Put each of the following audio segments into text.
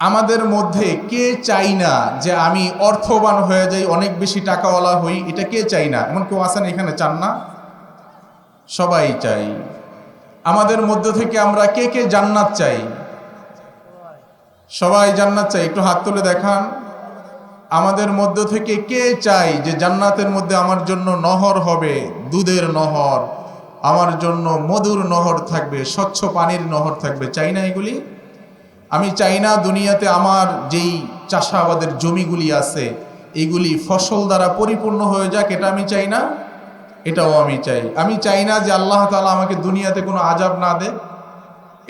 আমাদের মধ্যে কে চাই না যে আমি অর্থবান হয়ে যাই, অনেক বেশি টাকাওয়ালা হই, এটা কে চাই না? এমন কেউ আসেন এখানে? চান না? সবাই চাই। আমাদের মধ্য থেকে আমরা কে কে জান্নাত চাই? সবাই জান্নাত চাই। একটু হাত তুলে দেখান। আমাদের মধ্য থেকে কে চাই যে জান্নাতের মধ্যে আমার জন্য নহর হবে? দুধের নহর। আমার জন্য মধুর নহর থাকবে, স্বচ্ছ পানির নহর থাকবে। চাই না এগুলি? আমি চাই না দুনিয়াতে আমার যেই চাষাবাদের জমিগুলি আছে, এগুলি ফসল দ্বারা পরিপূর্ণ হয়ে যাক, এটা আমি চাই না, এটাও আমি চাই। আমি চাই না যে আল্লাহ তালা আমাকে দুনিয়াতে কোনো আজাব না দে,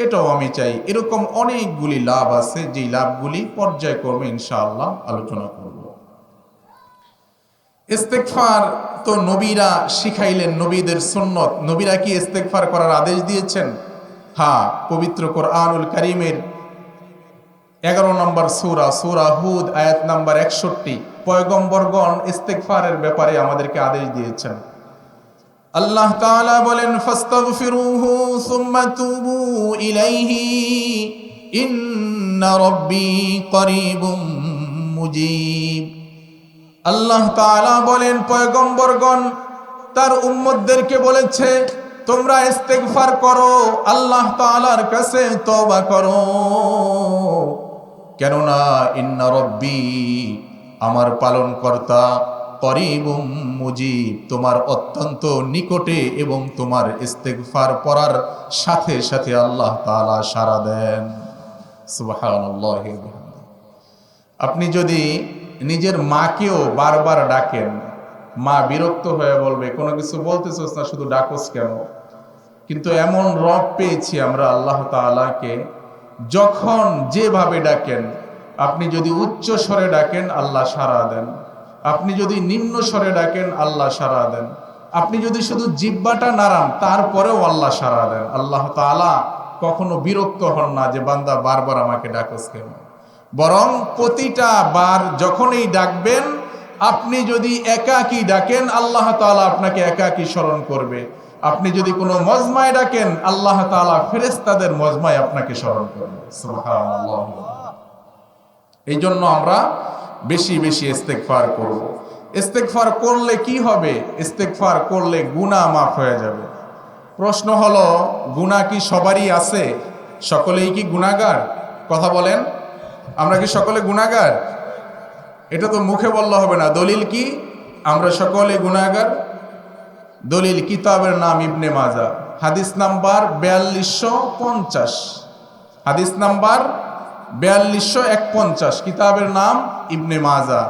এটাও আমি চাই। এরকম অনেকগুলি লাভ আছে, যেই লাভগুলি পর্যায়ক্রমে ইনশাআল্লাহ আলোচনা করব। ইস্তেকফার তো নবীরা শিখাইলেন, নবীদের সুন্নত। নবীরা কি ইস্তেকফার করার আদেশ দিয়েছেন? হ্যাঁ পবিত্র কোরআনুল করিমের এগারো নম্বর সুরা সুরা হুদ, আয়াত নাম্বার একষট্টি। পয়গম্বরগণ ইস্তেকফারের ব্যাপারে আমাদেরকে আদেশ দিয়েছেন। আল্লাহ তাআলা বলেন, ফাস্তাগফিরুহু সুম্মা তুবু ইলাইহি, ইন্না রাব্বি করিবুম মুজিব। আল্লাহ তাআলা বলেন, পয়গম্বরগণ তার উম্মতদেরকে বলেছে, তোমরা ইস্তেগফার করো, আল্লাহ তাআলার কাছে তওবা করো। কেননা ইন্না রব্বি, আমার পালনকর্তা করিবুম মুজিব, তোমার অত্যন্ত নিকটে এবং তোমার ইস্তেগফার পড়ার সাথে সাথে আল্লাহ তাআলা সাড়া দেন। আপনি যদি নিজের মাকেও বারবার ডাকেন, মা বিরক্ত হয়ে বলবে, কোনো কিছু বলতেছোস না, শুধু ডাকোস কেন? কিন্তু এমন রব পেয়েছি আমরা, আল্লাহ তাআলাকে যখন যেভাবে ডাকেন, আপনি যদি উচ্চ স্বরে ডাকেন, আল্লাহ সারা দেন। আপনি যদি নিম্ন স্বরে ডাকেন, আল্লাহ সারা দেন। আপনি যদি শুধু জিব্বাটা নাড়ান, তারপরেও আল্লাহ সারা দেন। আল্লাহ তাআলা কখনো বিরক্ত হন না যে, বান্দা, বারবার আমাকে ডাকস কেন? বরং প্রতিটা বার যখনই ডাকবেন, আপনি যদি একাকী ডাকেন, আল্লাহ তাআলা আপনাকে একাকী স্মরণ করবে। আপনি যদি কোনো মজমায় ডাকেন, আল্লাহ তাআলা ফেরেশতাদের মজমায় আপনাকে স্মরণ করবে। সুবহানাল্লাহ। এই জন্য আমরা বেশি বেশি ইস্তেগফার করব। ইস্তেগফার করলে কি হবে? ইস্তেগফার করলে গুনাহ মাফ হয়ে যাবে। প্রশ্ন হলো, গুনাহ কি সবারই আছে? সকলেই কি গুনাহগার? কথা বলেন। আমরা কি সকলে গুনাহগার? এটা তো মুখে বললে হবে না। দলিল কি? আমরা সকলে গুনাহগার? দলিল কিতাবের নাম ইবনে মাজা হাদিস নাম্বার বিয়াল্লিশশো পঞ্চাশ হাদিস নাম্বার বিয়াল্লিশশো এক পঞ্চাশ কিতাবের নাম ইবনে মাজা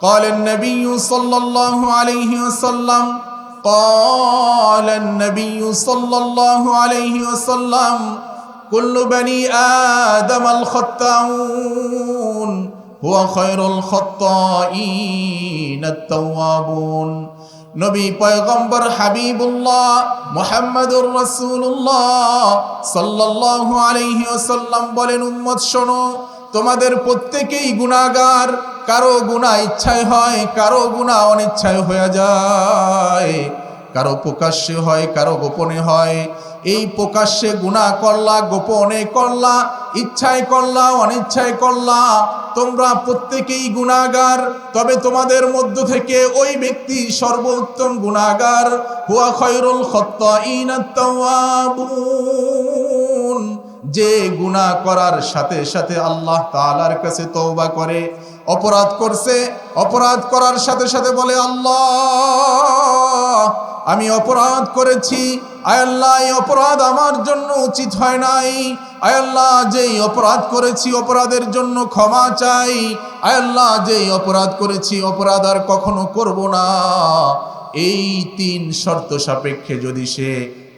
قال النبي صلى الله عليه وسلم قال النبي صلى الله عليه وسلم كل بني آدم الخطاؤون هو خير الخطائين التوابون নবী পয়গম্বর হাবিবুল্লাহ মোহাম্মদুর রসুল্লাহ সাল্লাহ আলহি ওসাল্লাম বলেন, উম্মত, শোনো, তোমাদের প্রত্যেকেই গুণাগার কারও গুণা ইচ্ছায় হয়, কারও গুণা অনিচ্ছায় হয়ে যায়। কারও প্রকাশ্যে হয়, কারও গোপনে হয়। এই প্রকাশ্যে গুনাহ করলা, গোপনে করলা, ইচ্ছায় করলা, অনিচ্ছায় করলা। তোমরা প্রত্যেকেই গুনাহগার তবে তোমাদের মধ্য থেকে ওই ব্যক্তি সর্বোত্তম গুনাহগার হুয়া খয়রুল যে গুনাহ করার সাথে সাথে আল্লাহ তাআলার কাছে তৌবা করে, অপরাধ করছে, অপরাধ করার সাথে সাথে বলে, আল্লাহ আমি অপরাধ করেছি। আয়াল্লাহ এই অপরাধ আমার জন্য উচিত হয় নাই। আয়াল্লাহ যেই অপরাধ করেছি অপরাধের জন্য ক্ষমা চাই। আয়াল্লাহ যেই অপরাধ করেছি অপরাধ আর কখনো করব না। এই তিন শর্ত সাপেক্ষে যদি সে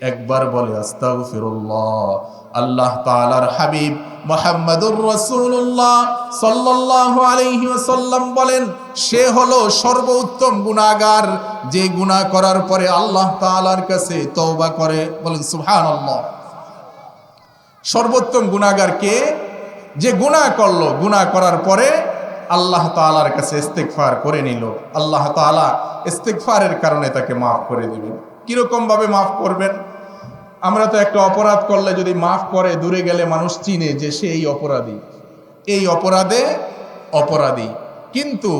একবার বলে, আস্তাগফিরুল্লাহ আল্লাহ তাআলার হাবিব মোহাম্মদুর রসুল্লাহ সাল্লাল্লাহু আলাইহি ওয়াসাল্লাম বলেন, সে হলো সর্বোত্তম গুনাহগার যে গুনাহ করার পরে আল্লাহ তাআলার কাছে তওবা করে। বলেন, সুবহানাল্লাহ। সর্বোত্তম গুনাহগার কে? যে গুনাহ করল, গুনাহ করার পরে আল্লাহ তাআলার কাছে ইস্তেগফার করে নিল। আল্লাহ তাআলা ইস্তেগফারের কারণে তাকে মাফ করে দিবেন। কীরকম ভাবে মাফ করবেন? আমরা তো একটা অপরাধ করলে যদি মাফ করে দূরে গেলে মানুষ চিনে যে সে এই অপরাধী এই অপরাধে অপরাধী কিন্তু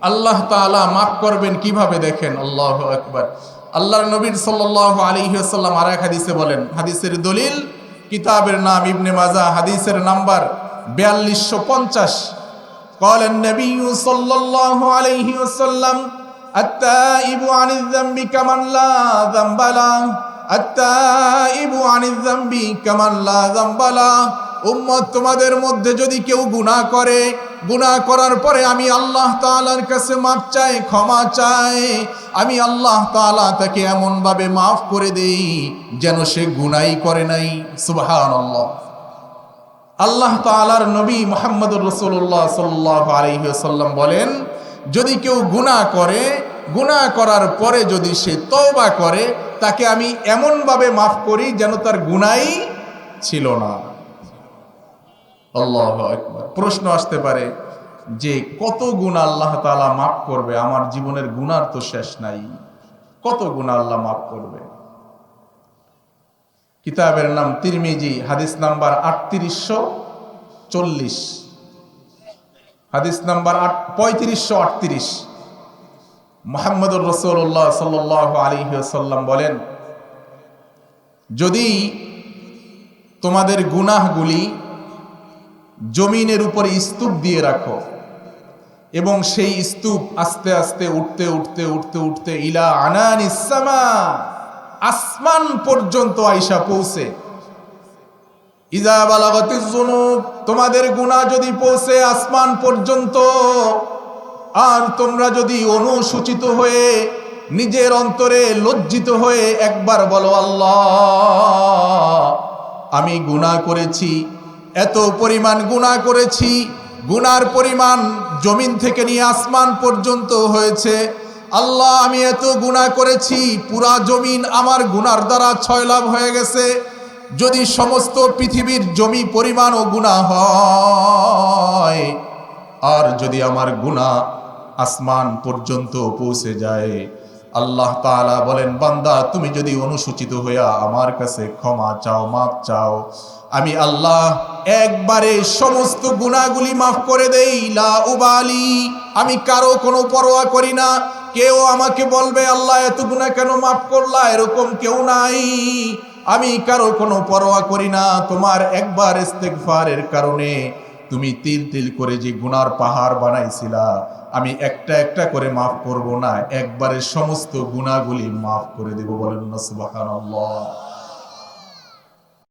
আল্লাহ তাআলা মাফ করবেন কিভাবে দেখেন আল্লাহ একবার আল্লাহর নবীর সাল্লাহ আলিহাসাল্লাম আর এক হাদিসে বলেন হাদিসের দলিল কিতাবের নাম ইবনে মাজা হাদিসের নাম্বার বিয়াল্লিশশো পঞ্চাশ قال النبي صلى الله عليه وسلم التائب عن الذنب كمن لا ذنب له তোমাদের মধ্যে যদি কেউ গুনাহ করে, গুনাহ করার পরে আমি আল্লাহ তালার কাছে মাপ চাই, ক্ষমা চাই। আমি আল্লাহ তাআলা তাকে এমনভাবে মাফ করে দেই যেন সে গুনাই করে নাই। সুবহানাল্লাহ। আল্লাহ তালার নবী মোহাম্মদ রসুল্লাহ সাল্লাহ আলহ্লাম বলেন, যদি কেউ গুনাহ করে গুনাহ করার পরে যদি সে তওবা করে, তাকে আমি এমনভাবে মাফ করি যেন তার গুনাই ছিল না। আল্লাহ প্রশ্ন আসতে পারে যে কত গুণ আল্লাহ তাআলা মাফ করবে? আমার জীবনের গুনার তো শেষ নাই। কত গুণ আল্লাহ মাফ করবে? কিতাবের নাম তিরমিজি, হাদিস নাম্বার আটত্রিশশো চল্লিশ। হাদিস নাম্বার আট, পঁয়ত্রিশশো আটত্রিশ। মোহাম্মদুর রসুল্লাহ সাল আলী সাল্লাম বলেন, যদি তোমাদের গুনাহগুলি জমিনের উপরে স্তূপ দিয়ে রাখো এবং সেই স্তূপ আস্তে আস্তে উঠতে উঠতে উঠতে উঠতে ইলা আনান ইসামা আসমান পর্যন্ত আইসা পৌঁছে। ইজা বালাগতি জুনুব তোমাদের গুনাহ যদি পৌঁছে আসমান পর্যন্ত আর তোমরা যদি অনুসূচিত হয়ে নিজের অন্তরে লজ্জিত হয়ে একবার বলো, আল্লাহ, আমি গুনাহ করেছি, এত পরিমাণ গুনাহ করেছি, গুনার পরিমাণ জমিন থেকে নিয়ে আসমান পর্যন্ত হয়েছে। আল্লাহ, আমি এত গুনাহ করেছি, পুরা জমিন আমার গুনার দ্বারা ছয় লাভ হয়ে গেছে। যদি সমস্ত পৃথিবীর জমি পরিমাণও গুনাহ হয়, আর যদি আমার গুনাহ আসমান পর্যন্ত পৌঁছে যায়। আল্লাহ তাআলা বলেন, বান্দা, তুমি যদি অনুসূচিত হইয়া আমার কাছে ক্ষমা চাও মাপ চাও, আমি আল্লাহ একবারে সমস্ত গুণাগুলি মাফ করে দেই। লা উবালি, আমি কারও কোনো পরোয়া করি না। কেউ আমাকে বলবে, আল্লাহ, এত গুণা কেন মাফ করলা? এরকম কেউ নাই। আমি কারও কোনো পরোয়া করি না। তোমার একবার ইস্তেকফারের কারণে তুমি তিল তিল করে যে গুনার পাহাড় বানাইছিলা আমি একটা একটা করে মাফ করব না, একবারে সমস্ত গুণাগুলি মাফ করে দেব বলেন না, সুবহানাল্লাহ।